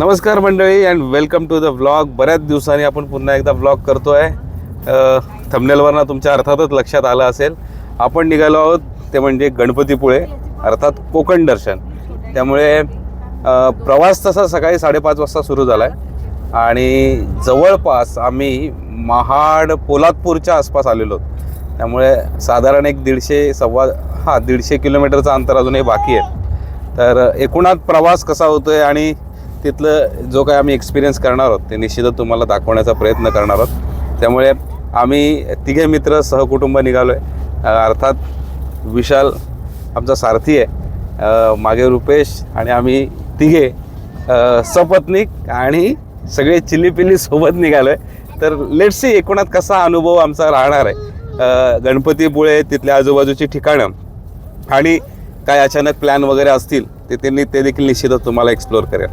नमस्कार मंडळी and welcome to the vlog बऱ्याच दिवसांनी आपण पुन्हा एकदा व्लॉग करतो आहे थंबनेलवरनं तुमच्या अर्थातच लक्षात आलं असेल. आपण निघालो आहोत ते म्हणजे गणपतीपुळे अर्थात कोकण दर्शन. त्यामुळे प्रवास तसा सकाळी साडेपाच वाजता सुरू झाला आहे आणि जवळपास आम्ही महाड पोलादपूरच्या आसपास आलेलो आहोत. त्यामुळे साधारण एक दीडशे सव्वा हां दीडशे किलोमीटरचं अंतर अजूनही बाकी आहे. तर एकूणात प्रवास कसा होतो आहे आणि तिथलं जो काय आम्ही एक्सपिरियन्स करणार आहोत ते निश्चितच तुम्हाला दाखवण्याचा प्रयत्न करणार आहोत. त्यामुळे आम्ही तिघे मित्र सहकुटुंब निघालो आहे अर्थात विशाल आमचा सारथी आहे. मागे रुपेश आणि आम्ही तिघे सपत्निक आणि सगळे चिल्ली पिल्ली सोबत निघालो आहे तर लेटसी एकूणात कसा अनुभव आमचा राहणार आहे. गणपतीपुळे तिथल्या आजूबाजूची ठिकाणं आणि काय अचानक प्लॅन वगैरे असतील ते त्यांनी ते देखील निश्चितच तुम्हाला एक्सप्लोअर करेल.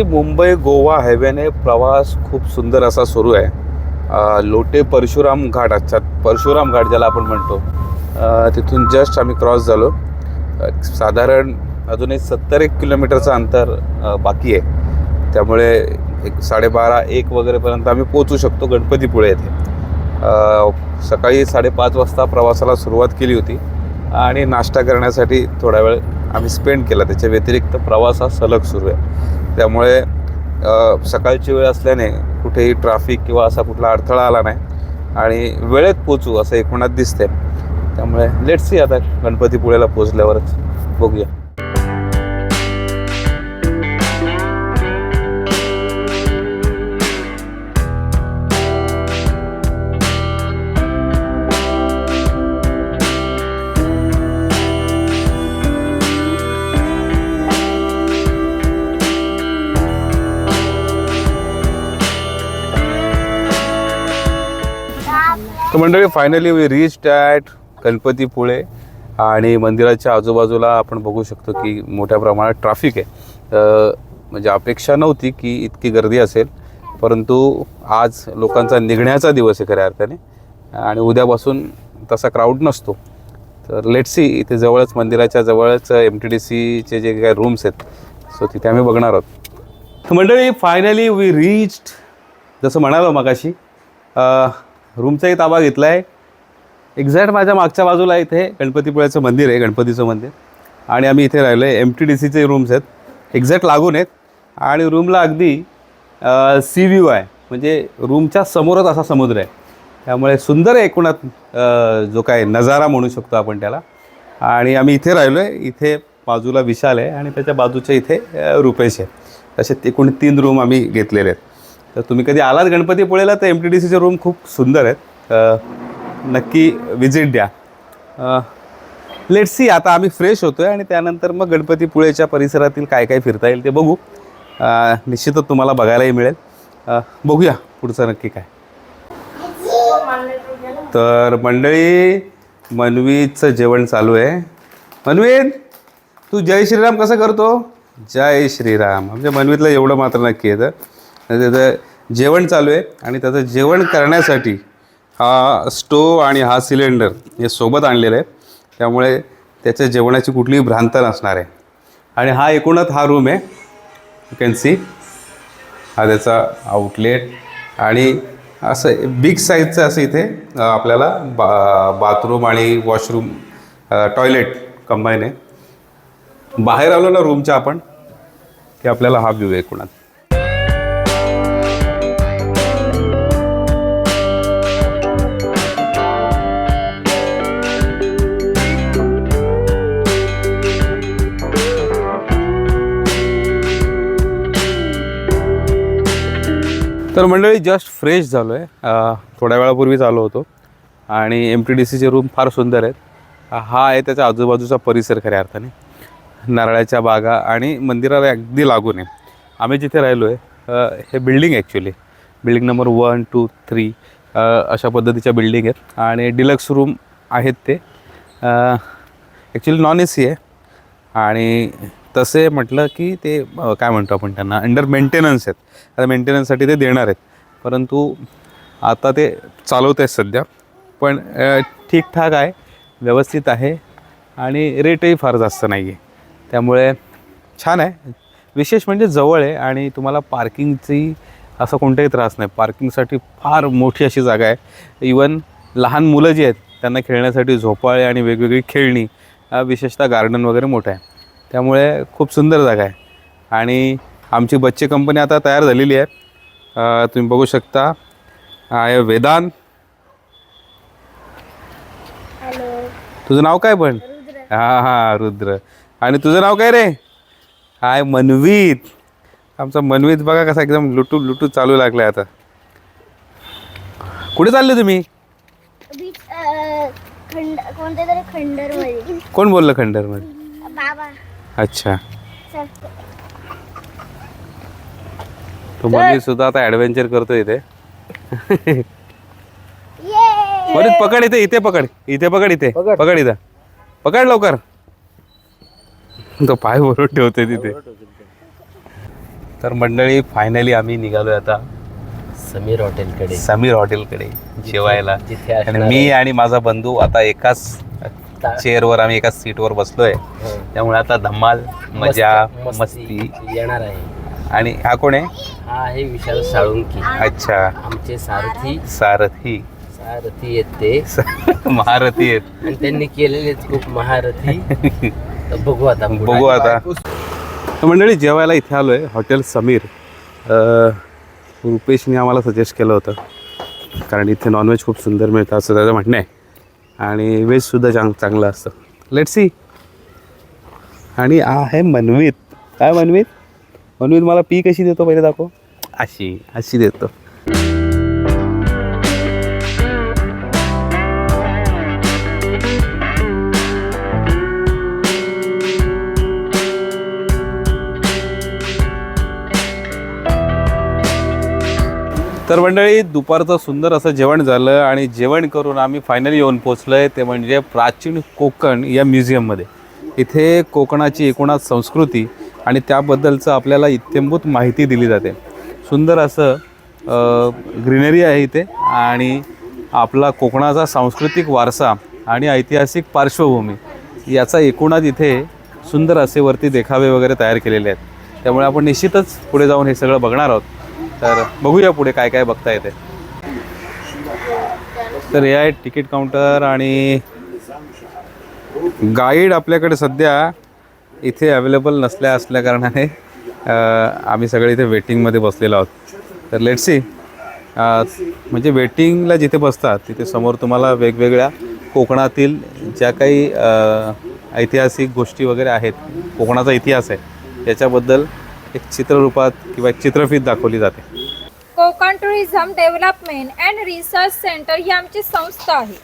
तर मुंबई गोवा हायवेने प्रवास खूप सुंदर असा सुरू आहे. लोटे परशुराम घाट अच्छा परशुराम घाट ज्याला आपण म्हणतो. तिथून जस्ट आम्ही क्रॉस झालो. साधारण अजून एक सत्तर एक किलोमीटरचं अंतर बाकी आहे. त्यामुळे एक साडेबारा एक वगैरेपर्यंत आम्ही पोचू शकतो गणपतीपुळे येथे. सकाळी साडेपाच वाजता प्रवासाला सुरुवात केली होती आणि नाश्ता करण्यासाठी थोडा वेळ आम्ही स्पेंड केला. त्याच्या व्यतिरिक्त प्रवास हा सलग सुरू आहे. त्यामुळे सकाळची वेळ असल्याने कुठेही ट्रॅफिक किंवा असा कुठला अडथळा आला नाही. आणि वेळेत पोचू असं एकूणात दिसते त्यामुळे लेट्स सी आता गणपतीपुळेला पोचल्यावरच बघूया. तर मंडळी finally we reach at Ganpatipule आणि मंदिराच्या आजूबाजूला आपण बघू शकतो की मोठ्या प्रमाणात ट्रॅफिक आहे. म्हणजे अपेक्षा नव्हती की इतकी गर्दी असेल परंतु आज लोकांचा निघण्याचा दिवस आहे खऱ्या अर्थाने आणि उद्यापासून तसा क्राऊड नसतो. तर लेट सी इथे जवळच मंदिराच्या जवळच एम टी डी सीचे जे काही रूम्स आहेत सो तिथे आम्ही बघणार आहोत. तर मंडळी फायनली वी रीच्ड जसं म्हणालो मगाशी रूमचाही ताबा घेतला आहे एक्झॅक्ट माझ्या मागच्या बाजूला इथे गणपतीपुळ्याचं मंदिर आहे गणपतीचं मंदिर. आणि आम्ही इथे राहिलो आहे एम टी डी सीचे रूम्स आहेत. एक्झॅक्ट लागून आहेत. आणि रूमला अगदी सी व्ह्यू आहे. म्हणजे रूमच्या समोरच असा समुद्र आहे. त्यामुळे सुंदर एकूणात जो काय नजारा म्हणू शकतो आपण त्याला. आणि आम्ही इथे राहिलो आहे इथे बाजूला विशाल आहे आणि त्याच्या बाजूच्या इथे रुपेश आहे. असे एकूण तीन रूम आम्ही घेतलेले आहेत. तर तुम्ही कधी आलात गणपतीपुळेला तर एम टी डी सीचे रूम खूप सुंदर आहेत. नक्की विजिट द्या. लेट सी आता आम्ही फ्रेश होतो आहे आणि त्यानंतर मग गणपतीपुळेच्या परिसरातील काय काय फिरता येईल ते बघू. निश्चितच तुम्हाला बघायलाही मिळेल. बघूया पुढचं नक्की काय. तर मंडळी मनवीचं जेवण चालू आहे. मनवीत तू जय श्रीराम कसं करतो? जय श्रीराम. म्हणजे मनवीतलं एवढं मात्र नक्की येतं त्याचं जेवण चालू आहे. आणि त्याचं जेवण करण्यासाठी हा स्टोव आणि हा सिलेंडर हे सोबत आणलेलं आहे. त्यामुळे त्याच्या जेवणाची कुठलीही भ्रांत नसणार आहे. आणि हा एकूणच हा रूम आहे. यू कॅन सी हा त्याचा आउटलेट आणि असं बिग साईजचं असं इथे आपल्याला बा बाथरूम आणि वॉशरूम टॉयलेट कंबाईन आहे. बाहेर आलो ना रूमच्या आपण की आपल्याला हा व्ह्यू आहे एकूणात तर मंडळी जस्ट फ्रेश झालो आहे थोड्या वेळापूर्वीच आलो होतो. आणि एम टी डी सीचे रूम फार सुंदर आहेत. हा आहे त्याच्या आजूबाजूचा परिसर खऱ्या अर्थाने. नारळाच्या बागा आणि मंदिराला अगदी लागून आहे. आम्ही जिथे राहिलो आहे हे building actually building number one two three अशा पद्धतीच्या बिल्डिंग आहेत. आणि डिलक्स रूम आहेत ते. ॲक्च्युली नॉन ए सी आहे. आणि तसे म्हटलं की ते काय म्हणतो आपण त्यांना अंडर मेंटेनन्स आहेत. आता मेंटेनन्ससाठी ते देणार आहेत. परंतु आता ते चालवत आहेत सध्या. पण ठीकठाक आहे व्यवस्थित आहे आणि रेटही फार जास्त नाही आहे त्यामुळे छान आहे. विशेष म्हणजे जवळ आहे आणि तुम्हाला पार्किंगची असा कोणताही त्रास नाही. पार्किंगसाठी फार मोठी अशी जागा आहे. इवन लहान मुलं जी आहेत त्यांना खेळण्यासाठी झोपाळे आणि वेगवेगळी खेळणी विशेषतः गार्डन वगैरे मोठं आहे. त्यामुळे खूप सुंदर जागा आहे. आणि आमची बच्चे कंपनी आता तयार झालेली आहे. तुम्ही बघू शकता. आहे वेदांत. हॅलो. तुझं नाव काय पण? रुद्र. हां हां रुद्र. आणि तुझं नाव काय रे? हाय मनवीत. आमचा मनवीत बघा कसा एकदम लुटू लुटू चालू लागलाय आता. कुठे चालले तुम्ही? कोणत्या तरी खंडरमध्ये अच्छा. तो मनवीत सुद्धा आता ॲडव्हेंचर करतो इथे. ये मनवीत पकड इथे इथे पकड. इथे पकड इथे. पकड. इथं. पकड लवकर. तो पाय बरोबर ठेवते तिथे. तर मंडळी फायनली आम्ही निघालोय आता समीर हॉटेलकडे. समीर हॉटेलकडे जेवायला. आणि मी आणि माझा बंधू आता एकाच चेअरवर आम्ही एकाच सीटवर बसलोय. हो. त्यामुळे आता धमाल मजा मस्त- येणार आहे. आणि हा कोण आहे? हा आहे विशाल साळुंकी. अच्छा. आमचे सारथी. सारथी. सारथी आहेत ते महारथी आहेत आणि त्यांनी केलेले आहेत खूप महारथी. तर बघू आता. बघू आता. तर मंडळी जेवायला इथे आलोय हॉटेल समीर. अं, रुपेशने आम्हाला सजेस्ट केलं होतं. कारण इथे नॉनव्हेज खूप सुंदर मिळतं असं त्याचं म्हणणं आहे. आणि व्हेजसुद्धा चांग चांगलं असतं. लेट सी आणि हा आहे मनवीत. काय मनवीत? मनवीत मला पी कशी देतो पहिले दाखव. अशी अशी देतो. तर मंडळी दुपारचं सुंदर असं जेवण झालं आणि जेवण करून आम्ही फायनली येऊन पोचलो आहे ते म्हणजे प्राचीन कोकण या म्युझियममध्ये इथे कोकणाची एकूणच संस्कृती आणि त्याबद्दलचं आपल्याला इत्यंभूत माहिती दिली जाते. सुंदर असं ग्रीनरी आहे इथे आणि आपला कोकणाचा सांस्कृतिक वारसा आणि ऐतिहासिक पार्श्वभूमी याचा एकूणच इथे सुंदर असे वरती देखावे वगैरे तयार केलेले आहेत. त्यामुळे आपण निश्चितच पुढे जाऊन हे सगळं बघणार आहोत. तर बघूया पुढे काय काय बघता येते. तर हे आहे तिकीट काउंटर आणि गाईड आपल्याकडे सध्या इथे अवेलेबल नसल्या असल्या कारणाने आम्ही सगळे इथे वेटिंगमध्ये बसलेलो आहोत. तर लेट सी म्हणजे वेटिंगला जिथे बसतात तिथे समोर तुम्हाला वेगवेगळ्या कोकणातील ज्या काही ऐतिहासिक गोष्टी वगैरे आहेत कोकणाचा इतिहास आहे त्याच्याबद्दल एक चित्ररूपात किंवा एक चित्रफीत दाखवली जाते. Konkan tourism development and research centre ही आमची संस्था आहे.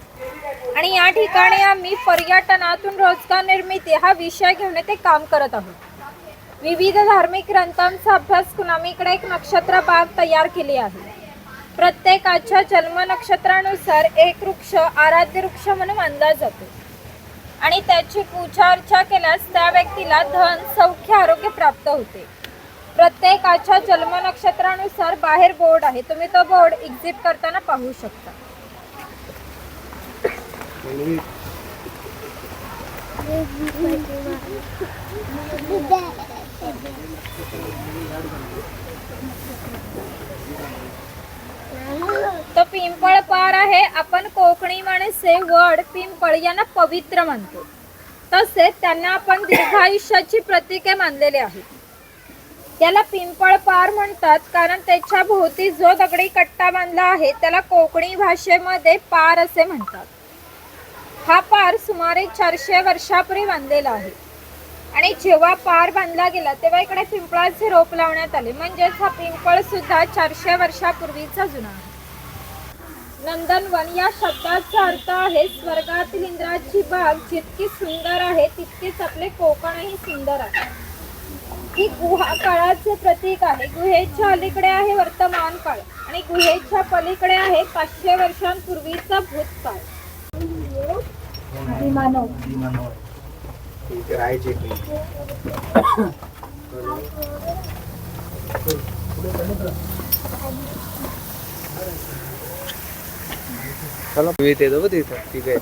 आणि या ठिकाणी आम्ही पर्यटनातून रोजगार निर्मिती हा विषय घेऊन ते काम करत आहोत. विविध धार्मिक ग्रंथांचा अभ्यास करून आम्ही इकडे एक नक्षत्र बाग तयार केली आहे. प्रत्येकाच्या जन्म नक्षत्रानुसार एक वृक्ष आराध्य वृक्ष म्हणून मानला जातो. आणि त्याची पूजा अर्चा केल्यास त्या व्यक्तीला धन सौख्य आरोग्य प्राप्त होते. प्रत्येकाच्या जन्म नक्षत्रानुसार बाहेर बोर्ड आहे. तुम्ही तो बोर्ड एक्झिट करताना पाहू शकता. तो पिंपळ पार आहे. आपण कोकणी माणसे वड पिंपळ यांना पवित्र म्हणतो. तसेच त्यांना आपण दीर्घायुष्याची प्रतीके मानलेले आहेत. त्याला पिंपळ पार म्हणतात कारण त्याच्या भोवती जो दगडी कट्टा बांधला आहे त्याला कोकणी भाषेमध्ये पार असे म्हणतात. हा पार सुमारे चारशे वर्षापूर्वी बांधलेला आहे. आणि जेव्हा पार बांधला गेला तेव्हा इकडे पिंपळाचे रोप लावण्यात आले. म्हणजेच हा पिंपळ सुद्धा चारशे वर्षापूर्वीचा जुना आहे. नंदनवन या शब्दाचा अर्थ आहे स्वर्गातील इंद्राची बाग जितकी सुंदर आहे तितकीच आपले कोकणही सुंदर आहे. ही गुहा काळाचे प्रतीक आहे. गुहेच्या अलीकडे आहे वर्तमान काळ आणि गुहेच्या पलीकडे आहे पाचशे वर्षांपूर्वीचा भूतकाळ. आदिमानव चला. बघ तिथं. ठीक आहे.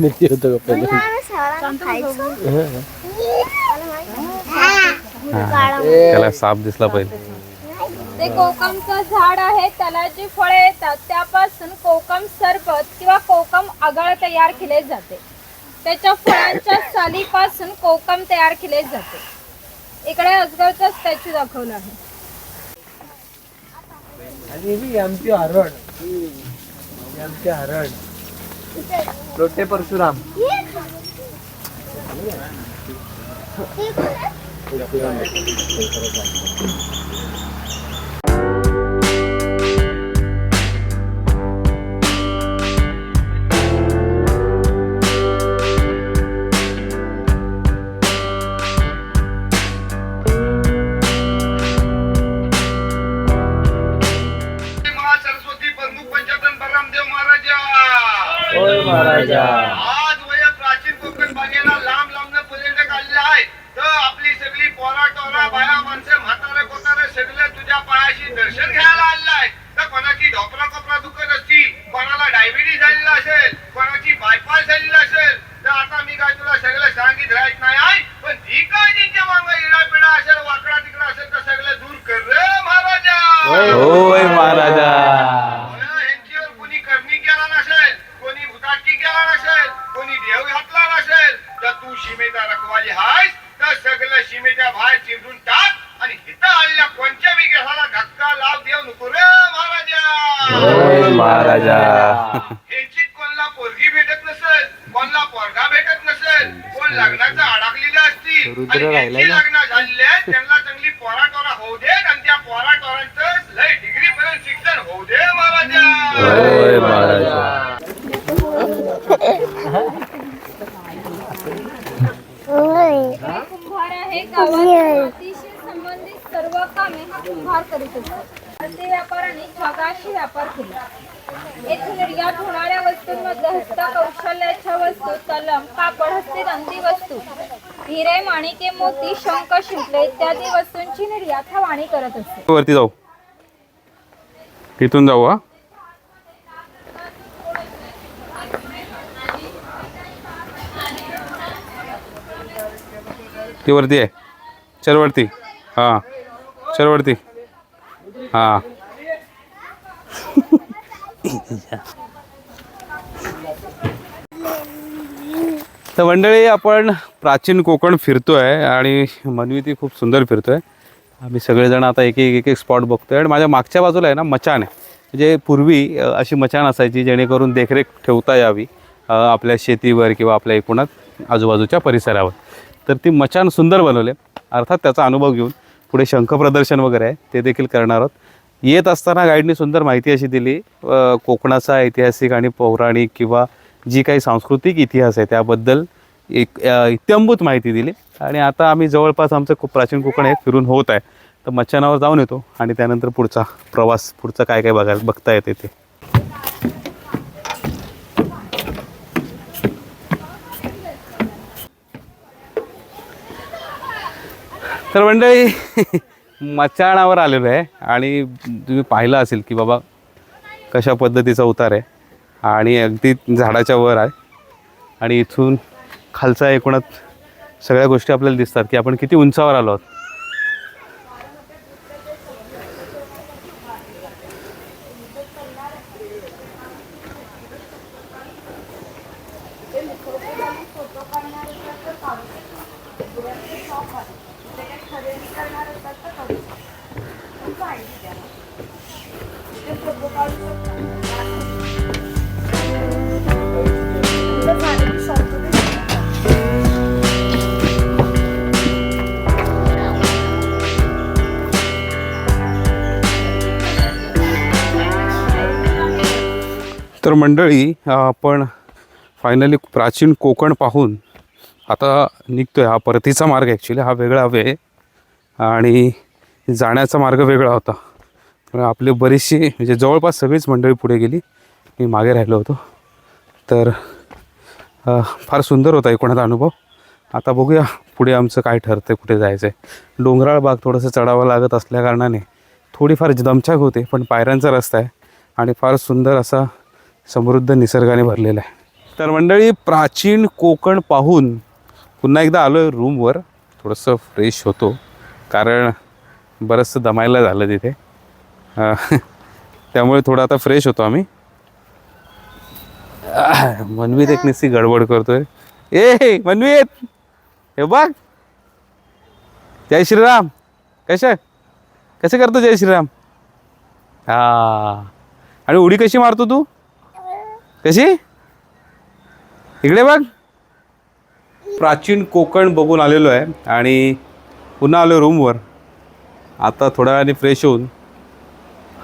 मिरची होतं का पहिलं हा. त्याला साप दिसला पाहिजे ते कोकमचं झाड आहे त्याला जी फळे येतात. त्यापासून कोकम सरबत किंवा कोकम आगळ तयार केले जाते. त्याच्या फळांच्या सालीपासून कोकम तयार केले जाते. इकडे अजगरचा स्टॅच्यू दाखवला आहे. आणि ही आमची हरण ही हरण. लोटे परशुराम. राजा. आज वया प्राचीन कोकण बागेला लांब लांब पर्यंत काढले आहे. तर आपली सगळी पोरा टोरा बाया माणसे म्हातारे कोतारे सगळे तुझ्या पायाशी दर्शन घ्यायला आलेले आहे. तर कोणाची ढोपरा कोपरा दुखत असतील कोणाला डायबिटीस झालेला असेल कोणाची बायपास झाली तू सीमेचा रखवाली हायस तर सगळं सीमेच्या बाहेर चिरून टाक आणि इथं आलेल्या कोणत्या विकासाला धक्का लाव देव नको रे महाराजा महाराजा यांची कोणला पोरगी भेटत नसेल कोणला पोरगा भेटत नसेल कोण लग्नाचं अडकलेलं असतील. लग्न झालेले त्यांना चांगली पोरा टोरा होऊ दे आणि त्या पोरा टोरांचं लय डिग्री पर्यंत शिक्षण होऊ दे महाराजा होय महाराजा होय. कुंभार आहे गावात अतिशय संबंधित सर्व कामे हा कुंभार करीत असतो ते व्यापाराने जगाशी व्यापार केला. येथे निर्यात होणाऱ्या वस्तूंमध्ये हस्तकौशल्याच्या वस्तू तलम कापड हस्तिदंती वस्तू हिरे माणिके मोती शंख शिंपले इत्यादी वस्तूंची निर्यात हा वाणी करत असते. वरती जाऊ. तिथून जाऊ हा? ती वरती आहे. चल वरती हां. चल वरती हां. तर मंडळी आपण प्राचीन कोकण फिरतोय आणि मनवी ती खूप सुंदर फिरतोय. आम्ही सगळेजण आता एक एक एक एक स्पॉट बघतोय. आणि माझ्या मागच्या बाजूला आहे ना मचान आहे. म्हणजे पूर्वी अशी मचान असायची जेणेकरून देखरेख ठेवता यावी आपल्या शेतीवर किंवा आपल्या एकूणात आजूबाजूच्या परिसरावर. तर ती मचाण सुंदर बनवले. अर्थात त्याचा अनुभव घेऊन पुढे शंख प्रदर्शन वगैरे आहे ते देखील करणार आहोत. येत असताना गाईडने सुंदर माहिती अशी दिली कोकणाचा ऐतिहासिक आणि पौराणिक किंवा जी काही सांस्कृतिक इतिहास आहे त्याबद्दल एक इत्यंभूत माहिती दिली. आणि आता आम्ही जवळपास आमचं खूप प्राचीन कोकण हे फिरून होत आहे. तर मच्छानावर जाऊन येतो आणि त्यानंतर पुढचा प्रवास पुढचं काय काय बघायला बघता येते ते. तर मंडळी मचाणावर आलेलो आहे आणि तुम्ही पाहिलं असेल की बाबा कशा पद्धतीचा उतार आहे आणि अगदी झाडाच्या वर आहे. आणि इथून खालचा एकूणच सगळ्या गोष्टी आपल्याला दिसतात की आपण किती उंचावर आलो आहोत. तर मंडळी आपण फायनली प्राचीन कोकण पाहून आता निघतोय हा परतीचा मार्ग ॲक्च्युली हा वेगळा वे आणि जाण्याचा मार्ग वेगळा होता. त्यामुळे आपली बरीचशी म्हणजे जवळपास सगळीच मंडळी पुढे गेली. मी मागे राहिलो होतो. तर फार सुंदर होता एकूणाचा अनुभव. आता बघूया पुढे आमचं काय ठरतं कुठे जायचं आहे डोंगराळ भाग थोडंसं चढावं लागत असल्याकारणाने थोडीफार दमछाक होते पण पायऱ्यांचा रस्ता आहे. आणि फार सुंदर असा समृद्ध निसर्गाने भरलेला आहे. तर मंडळी प्राचीन कोकण पाहून पुन्हा एकदा आलो आहे रूमवर. थोडंसं फ्रेश होतो. कारण बरंचसं दमायला झालं तिथे. त्यामुळे थोडं आता फ्रेश होतो आम्ही. मनवीत एक निस्ती गडबड करतोय. ए मनवीत! हे बघ! जय श्रीराम! कशा कसे करतो जय श्रीराम? हा. आणि उडी कशी मारतो तू? कशी? इकडे बघ. प्राचीन कोकण बघून आलेलो आहे आणि पुन्हा आलो रूमवर. आता थोड्या वेळाने फ्रेश होऊन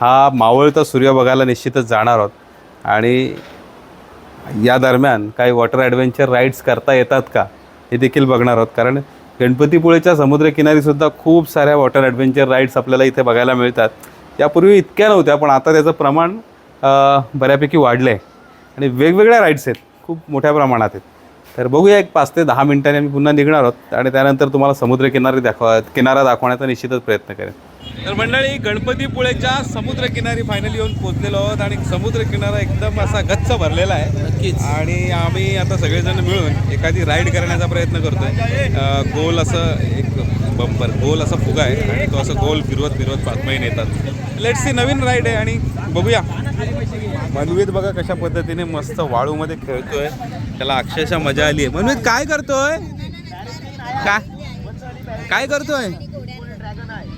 हा मावळता सूर्य बघायला निश्चितच जाणार आहोत. आणि या दरम्यान काही वॉटर ॲडव्हेंचर राईड्स करता येतात का हे देखील बघणार आहोत. कारण गणपतीपुळेच्या समुद्रकिनारीसुद्धा खूप साऱ्या वॉटर ॲडव्हेंचर राईड्स आपल्याला इथे बघायला मिळतात. यापूर्वी इतक्या नव्हत्या पण आता त्याचं प्रमाण बऱ्यापैकी वाढलं आहे आणि वेगवेगळ्या राईड्स आहेत. खूप मोठ्या प्रमाणात आहेत. तर बघूया एक पाच ते दहा मिनिटांनी आम्ही पुन्हा निघणार आहोत आणि त्यानंतर तुम्हाला समुद्रकिनारी दाखवा किनारा दाखवण्याचा निश्चितच प्रयत्न करेन. तर मंडळी गणपतीपुळेच्या समुद्रकिनारी फायनली येऊन पोहोचलेलो आहोत आणि समुद्रकिनारा एकदम असा गच्च भरलेला आहे. नक्कीच. आणि आम्ही आता सगळेजण मिळून एखादी राईड करण्याचा प्रयत्न करतोय. गोल असं एक बंपर गोल असा फुगा आहे आणि तो असं गोल फिरवत फिरवत पाचमाही नेतात लेट्स सी नवीन राईड आहे आणि बघूया. मनवीत बघा कशा पद्धतीने मस्त वाळूमध्ये खेळतोय. त्याला अक्षरशः मजा आली आहे. म्हणून काय करतोय? काय? काय करतोय?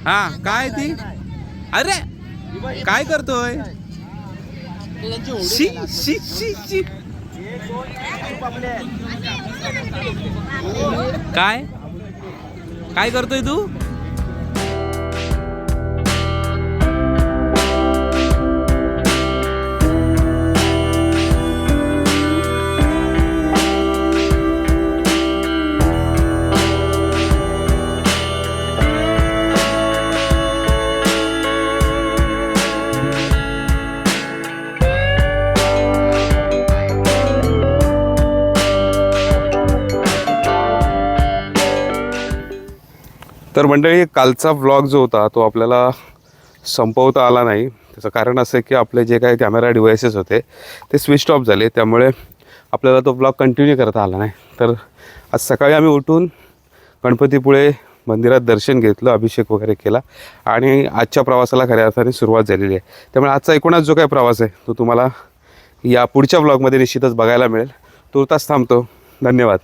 हा काय ती? अरे काय करतोय? शी शी शी शी. काय? काय करतोय तू? तर मंडळी कालचा व्लॉग जो होता तो आपल्याला संपवता आला नाही. त्याचं कारण असं की आपले जे काही कॅमेरा डिव्हायसेस होते ते स्विच ऑफ झाले. त्यामुळे आपल्याला तो ब्लॉग कंटिन्यू करता आला नाही. तर आज सकाळी आम्ही उठून गणपतीपुळे मंदिरात दर्शन घेतलं अभिषेक वगैरे केला. आणि आजच्या प्रवासाला खऱ्या अर्थाने सुरुवात झालेली आहे. त्यामुळे आजचा एकूणच जो काही प्रवास आहे तो तुम्हाला या पुढच्या ब्लॉगमध्ये निश्चितच बघायला मिळेल. तुर्तास थांबतो. धन्यवाद.